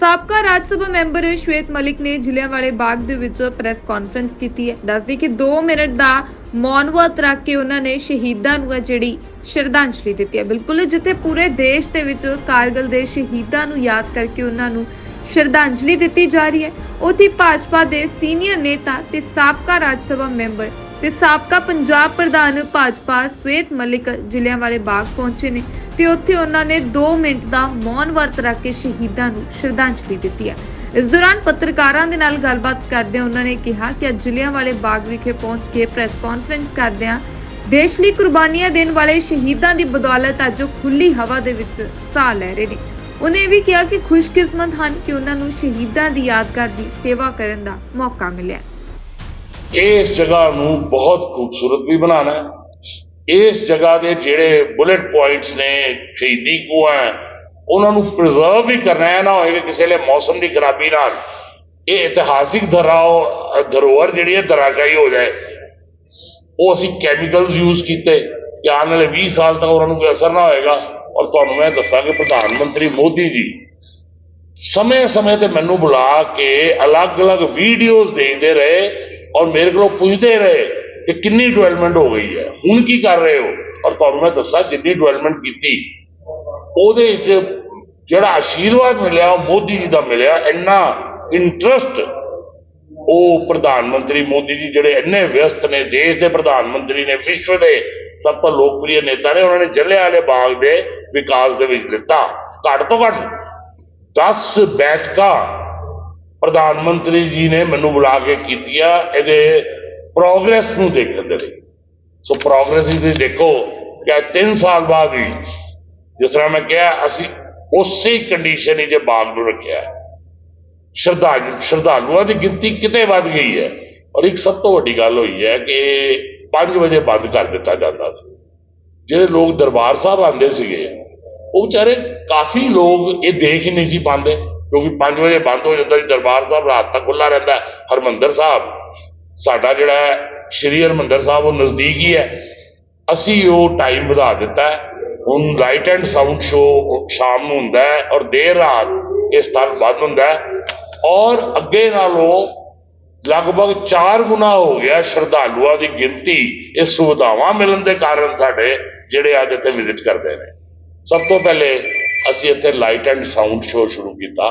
ਸਾਬਕਾ ਰਾਜ ਸਭਾ ਮੈਂਬਰ ਸ਼ਵੇਤ ਮਲਿਕ ਨੇ ਜ਼ਿਲ੍ਹਿਆਂਵਾਲੇ ਬਾਗ ਦੇ ਵਿੱਚ ਪ੍ਰੈਸ ਕਾਨਫਰੰਸ ਕੀਤੀ ਹੈ। ਦੱਸਦੀ ਕਿ 2 ਮਿੰਟ ਦਾ ਮੌਨ ਵਰਤ ਰੱਖ ਕੇ ਉਹਨਾਂ ਨੇ ਸ਼ਹੀਦਾਂ ਨੂੰ ਜਿਹੜੀ ਸ਼ਰਧਾਂਜਲੀ ਦਿੱਤੀ ਹੈ। ਬਿਲਕੁਲ ਜਿੱਥੇ ਪੂਰੇ ਦੇਸ਼ ਦੇ ਵਿੱਚ ਕਾਰਗਿਲ ਦੇ ਸ਼ਹੀਦਾਂ ਨੂੰ ਯਾਦ ਕਰਕੇ ਉਹਨਾਂ ਨੂੰ ਸ਼ਰਧਾਂਜਲੀ ਦਿੱਤੀ ਜਾ ਰਹੀ ਹੈ। ਉੱਥੇ ਭਾਜਪਾ ਦੇ ਸੀਨੀਅਰ ਨੇਤਾ ਤੇ ਸਾਬਕਾ ਰਾਜ ਸਭਾ ਮੈਂਬਰ ਤੇ ਸਾਬਕਾ ਪੰਜਾਬ ਪ੍ਰਧਾਨ ਭਾਜਪਾ ਸਵੇਤ ਮਲਿਕ ਜ਼ਿਲ੍ਹਿਆਂਵਾਲੇ ਬਾਗ ਪਹੁੰਚੇ ਨੇ। ਤੇ ਉੱਥੇ ਉਹਨਾਂ ਨੇ 2 ਮਿੰਟ ਦਾ ਮੌਨ ਵਰਤ ਰੱਖ ਕੇ ਸ਼ਹੀਦਾਂ ਨੂੰ ਸ਼ਰਧਾਂਜਲੀ ਦਿੱਤੀ ਹੈ। ਇਸ ਦੌਰਾਨ ਪੱਤਰਕਾਰਾਂ ਦੇ ਨਾਲ ਗੱਲਬਾਤ ਕਰਦਿਆਂ ਉਹਨਾਂ ਨੇ ਕਿਹਾ ਕਿ ਅੱਜ ਜ਼ਿਲ੍ਹਿਆਂਵਾਲੇ ਬਾਗ ਵਿਖੇ ਪਹੁੰਚ ਕੇ ਪ੍ਰੈਸ ਕਾਨਫਰੰਸ ਕਰਦਿਆਂ ਦੇਸ਼ ਲਈ ਕੁਰਬਾਨੀਆਂ ਦੇਣ ਵਾਲੇ ਸ਼ਹੀਦਾਂ ਦੀ ਬਦੌਲਤ ਅੱਜ ਉਹ ਖੁੱਲੀ ਹਵਾ ਦੇ ਵਿੱਚ ਸਾਹ ਲੈ ਰਹੇ ਨੇ। ਉਹਨੇ ਇਹ ਵੀ ਕਿਹਾ ਕਿ ਖੁਸ਼ਕਿਸਮਤ ਹਨ ਕਿ ਉਹਨਾਂ ਨੂੰ ਸ਼ਹੀਦਾਂ ਦੀ ਯਾਦਗਾਰ ਦੀ ਸੇਵਾ ਕਰਨ ਦਾ ਮੌਕਾ ਮਿਲਿਆ। ਇਸ ਜਗ੍ਹਾ ਨੂੰ ਬਹੁਤ ਖੂਬਸੂਰਤ ਵੀ ਬਣਾਉਣਾ ਹੈ। ਇਸ ਜਗ੍ਹਾ ਦੇ ਜਿਹੜੇ ਬੁਲੇਟ ਪੁਆਇੰਟਸ ਨੇ ਸ਼ਹੀਦੀ ਕੁਆ ਉਹਨਾਂ ਨੂੰ ਪ੍ਰੀਜ਼ਰਵ ਵੀ ਕਰਨਾ ਹੈ, ਨਾ ਹੋਏ ਕਿਸੇ ਲਈ ਮੌਸਮ ਦੀ ਖਰਾਬੀ ਨਾਲ। ਇਹ ਇਤਿਹਾਸਿਕ ਧਰਾਓ ਧਰੋਹਰ ਜਿਹੜੀ ਹੈ, ਦਰਾਜਾਈ ਹੋ ਜਾਏ। ਉਹ ਅਸੀਂ ਕੈਮੀਕਲਸ ਯੂਜ਼ ਕੀਤੇ। ਕਿ ਆਉਣ ਵਾਲੇ 20 ਸਾਲ ਤੱਕ ਉਹਨਾਂ ਨੂੰ ਕੋਈ ਅਸਰ ਨਾ ਹੋਏਗਾ। ਔਰ ਤੁਹਾਨੂੰ ਮੈਂ ਦੱਸਾਂ ਕਿ ਪ੍ਰਧਾਨ ਮੰਤਰੀ ਮੋਦੀ ਜੀ, ਸਮੇਂ-ਸਮੇਂ ਤੇ ਮੈਨੂੰ ਬੁਲਾ ਕੇ ਅਲੱਗ-ਅਲੱਗ ਵੀਡੀਓਜ਼ ਦੇਖਦੇ ਰਹੇ ਔਰ ਮੇਰੇ ਕੋਲੋਂ ਪੁੱਛਦੇ ਰਹੇ ਕਿ ਕਿੰਨੀ ਡਿਵੈਲਪਮੈਂਟ ਹੋ ਗਈ ਹੈ। ਹੁਣ ਕੀ ਕਰ ਰਹੇ ਹੋ? ਔਰ ਤੁਹਾਨੂੰ ਮੈਂ ਦੱਸਾਂ, ਜਿੰਨੀ ਡਿਵੈਲਪਮੈਂਟ ਕੀਤੀ, ਉਹਦੇ ਵਿੱਚ ਜਿਹੜਾ ਆਸ਼ੀਰਵਾਦ ਮਿਲਿਆ, ਉਹ ਮੋਦੀ ਜੀ ਦਾ ਮਿਲਿਆ, ਇੰਨਾ ਇੰਟਰਸਟ ਉਹ ਪ੍ਰਧਾਨ ਮੰਤਰੀ ਮੋਦੀ ਜੀ ਜਿਹੜੇ ਇੰਨੇ ਵਿਅਸਤ ਨੇ, ਦੇਸ਼ ਦੇ ਪ੍ਰਧਾਨ ਮੰਤਰੀ ਨੇ, ਵਿਸ਼ਵ ਦੇ ਸਭ ਤੋਂ ਲੋਕਪ੍ਰਿਯ ਨੇਤਾ ਨੇ, ਉਹਨਾਂ ਨੇ ਜਲਿਆਂਵਾਲੇ ਬਾਗ ਦੇ ਵਿਕਾਸ ਦੇ ਵਿੱਚ ਦਿੱਤਾ। ਘੱਟ ਤੋਂ ਘੱਟ 10 ਬੈਠਕਾਂ ਪ੍ਰਧਾਨ ਮੰਤਰੀ ਜੀ ਨੇ ਮੈਨੂੰ ਬੁਲਾ ਕੇ ਕੀਤੀਆਂ। ਇਹਦੇ ਪ੍ਰੋਗਰੈਸ ਨੂੰ ਦੇਖਣ ਦੇ ਲਈ ਸੋ ਪ੍ਰੋਗਰੈਸ ਤੁਸੀਂ ਦੇਖੋ ਕਿ 3 ਸਾਲ ਬਾਅਦ ਵੀ ਜਿਸ ਤਰ੍ਹਾਂ ਮੈਂ ਕਿਹਾ, ਅਸੀਂ ਉਸੇ ਕੰਡੀਸ਼ਨ ਵਿੱਚ ਬਾਗ ਨੂੰ ਰੱਖਿਆ। ਹੈ ਸ਼ਰਧਾਲੂ, ਸ਼ਰਧਾਲੂਆਂ ਦੀ ਗਿਣਤੀ ਕਿਤੇ ਵੱਧ ਗਈ ਹੈ। ਔਰ ਇੱਕ ਸਭ ਤੋਂ ਵੱਡੀ ਗੱਲ ਹੋਈ ਹੈ ਕਿ 5 ਵਜੇ ਬੰਦ ਕਰ ਦਿੱਤਾ ਜਾਂਦਾ ਸੀ। ਜਿਹੜੇ ਲੋਕ ਦਰਬਾਰ ਸਾਹਿਬ ਆਉਂਦੇ ਸੀਗੇ, ਉਹ ਵਿਚਾਰੇ ਕਾਫੀ ਲੋਕ ਇਹ ਦੇਖ ਹੀ ਨਹੀਂ ਸੀ ਪਾਉਂਦੇ, ਕਿਉਂਕਿ 5 ਵਜੇ ਬੰਦ ਹੋ ਜਾਂਦਾ ਸੀ, ਦਰਬਾਰ ਸਾਹਿਬ ਰਾਤ ਤੱਕ ਖੁੱਲਾ ਰਹਿੰਦਾ ਹੈ। ਹਰਮੰਦਰ ਸਾਹਿਬ ਸਾਡਾ ਜਿਹੜਾ ਸ਼੍ਰੀ ਹਰਮੰਦਰ ਸਾਹਿਬ, ਉਹ ਨਜ਼ਦੀਕ ਹੀ ਹੈ। ਅਸੀਂ ਉਹ ਟਾਈਮ ਵਧਾ ਦਿੱਤਾ ਹੁਣ ਲਾਈਟ ਐਂਡ ਸਾਊਂਡ ਸ਼ੋ ਸ਼ਾਮ ਨੂੰ ਹੁੰਦਾ ਹੈ ਔਰ ਦੇਰ ਰਾਤ ਇਹ ਸਥਾਨ ਬੰਦ ਹੁੰਦਾ ਹੈ। ਔਰ ਅੱਗੇ ਨਾਲੋਂ ਲਗਭਗ 4 ਗੁਣਾ ਹੋ ਗਿਆ ਸ਼ਰਧਾਲੂਆਂ ਦੀ ਗਿਣਤੀ ਇਹ ਸੁਵਿਧਾਵਾਂ ਮਿਲਣ ਦੇ ਕਾਰਨ ਸਾਡੇ ਜਿਹੜੇ ਅੱਜ ਇੱਥੇ ਵਿਜ਼ਿਟ ਕਰਦੇ ਨੇ। ਸਭ ਤੋਂ ਪਹਿਲੇ ਅਸੀਂ ਇੱਥੇ ਲਾਈਟ ਐਂਡ ਸਾਊਂਡ ਸ਼ੋ ਸ਼ੁਰੂ ਕੀਤਾ।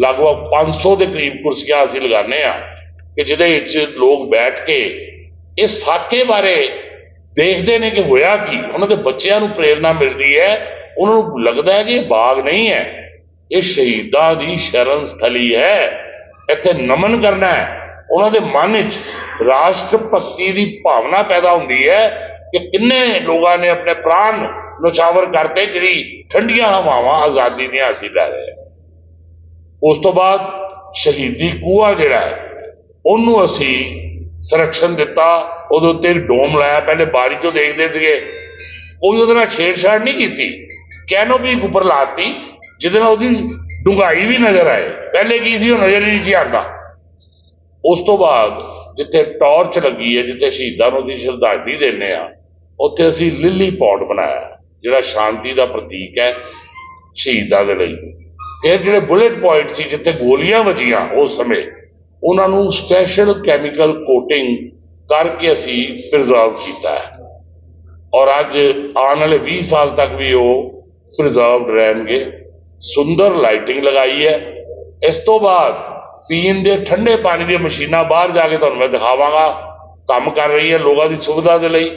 ਲਗਭਗ 500 ਦੇ ਕਰੀਬ ਕੁਰਸੀਆਂ ਅਸੀਂ ਲਗਾਉਂਦੇ ਆ ਕਿ ਜਿਹਦੇ ਵਿੱਚ ਲੋਕ ਬੈਠ ਕੇ ਇਹ ਸਾਕੇ ਬਾਰੇ ਦੇਖਦੇ ਨੇ ਕਿ ਹੋਇਆ ਕੀ, ਉਹਨਾਂ ਦੇ ਬੱਚਿਆਂ ਨੂੰ ਪ੍ਰੇਰਣਾ ਮਿਲਦੀ ਹੈ, ਉਹਨਾਂ ਨੂੰ ਲੱਗਦਾ ਹੈ ਕਿ ਇਹ ਬਾਗ ਨਹੀਂ ਹੈ, ਇਹ ਸ਼ਹੀਦਾਂ ਦੀ ਸ਼ਰਨ ਸਥਲੀ ਹੈ, ਇੱਥੇ ਨਮਨ ਕਰਨਾ ਹੈ। ਉਹਨਾਂ ਦੇ ਮਨ ਵਿੱਚ ਰਾਸ਼ਟਰ ਭਗਤੀ ਦੀ ਭਾਵਨਾ ਪੈਦਾ ਹੁੰਦੀ ਹੈ ਕਿ ਕਿੰਨੇ ਲੋਕਾਂ ਨੇ ਆਪਣੇ ਪ੍ਰਾਣ ਨੁਛਾਵਰ ਕਰਕੇ ਜਿਹੜੀ ਠੰਡੀਆਂ ਹਵਾਵਾਂ ਆਜ਼ਾਦੀ ਦੀਆਂ ਅਸੀਂ ਲੈ ਰਹੇ ਉਸ ਤੋਂ ਬਾਅਦ ਸ਼ਹੀਦੀ ਕੂਆ ਜਿਹੜਾ ਹੈ ਉਹਨੂੰ ਅਸੀਂ ਸੰਰਕਸ਼ਣ ਦਿੱਤਾ, ਉਹਦੇ ਉੱਤੇ ਡੋਮ ਲਾਇਆ, ਪਹਿਲੇ ਬਾਰੀ ਚੋਂ ਦੇਖਦੇ ਸੀਗੇ। ਕੋਈ ਉਹਦੇ ਨਾਲ ਛੇੜਛਾੜ ਨਹੀਂ ਕੀਤੀ। ਕੈਨੋਪੀ ਉੱਪਰ ਲਾਤੀ, ਜਿਹਦੇ ਨਾਲ ਉਹਦੀ ਡੁੰਗਾਈ ਵੀ ਨਜ਼ਰ ਆਏ। ਪਹਿਲੇ ਕੀ ਸੀ, ਉਹ ਨਜ਼ਰ ਹੀ ਨਹੀਂ ਸੀ ਆਉਂਦਾ। ਉਸ ਤੋਂ ਬਾਅਦ ਜਿੱਥੇ ਟਾਰਚ ਲੱਗੀ ਹੈ, ਜਿੱਥੇ ਸ਼ਹੀਦਾਂ ਨੂੰ ਦੀ ਸ਼ਰਧਾਂਜਲੀ ਦਿੰਦੇ ਆ ਉੱਥੇ ਅਸੀਂ ਲਿਲੀ ਪੌਟ ਬਣਾਇਆ, ਜਿਹੜਾ ਸ਼ਾਂਤੀ ਦਾ ਪ੍ਰਤੀਕ ਹੈ ਸ਼ਹੀਦਾਂ ਦੇ ਲਈ। ਫਿਰ ਜਿਹੜੇ ਬੁਲੇਟ ਪੁਆਇੰਟ ਸੀ, ਜਿੱਥੇ ਗੋਲੀਆਂ ਵੱਜੀਆਂ ਉਸ ਸਮੇਂ ਉਹਨਾਂ ਨੂੰ ਸਪੈਸ਼ਲ ਕੈਮੀਕਲ ਕੋਟਿੰਗ ਕਰਕੇ ਅਸੀਂ ਪ੍ਰੀਜ਼ਰਵ ਕੀਤਾ ਹੈ। ਔਰ ਅੱਜ ਆਉਣ ਵਾਲੇ 20 ਸਾਲ ਤੱਕ ਵੀ ਉਹ ਪ੍ਰੀਜ਼ਰਵਡ ਰਹਿਣਗੇ। ਸੁੰਦਰ ਲਾਈਟਿੰਗ ਲਗਾਈ ਹੈ। ਇਸ ਤੋਂ ਬਾਅਦ ਪੀਣ ਦੇ ਠੰਡੇ ਪਾਣੀ ਦੀਆਂ ਮਸ਼ੀਨਾਂ ਬਾਹਰ ਜਾ ਕੇ ਤੁਹਾਨੂੰ ਮੈਂ ਦਿਖਾਵਾਂਗਾ। ਕੰਮ ਕਰ ਰਹੀ ਹੈ ਲੋਕਾਂ ਦੀ ਸੁਵਿਧਾ ਦੇ ਲਈ।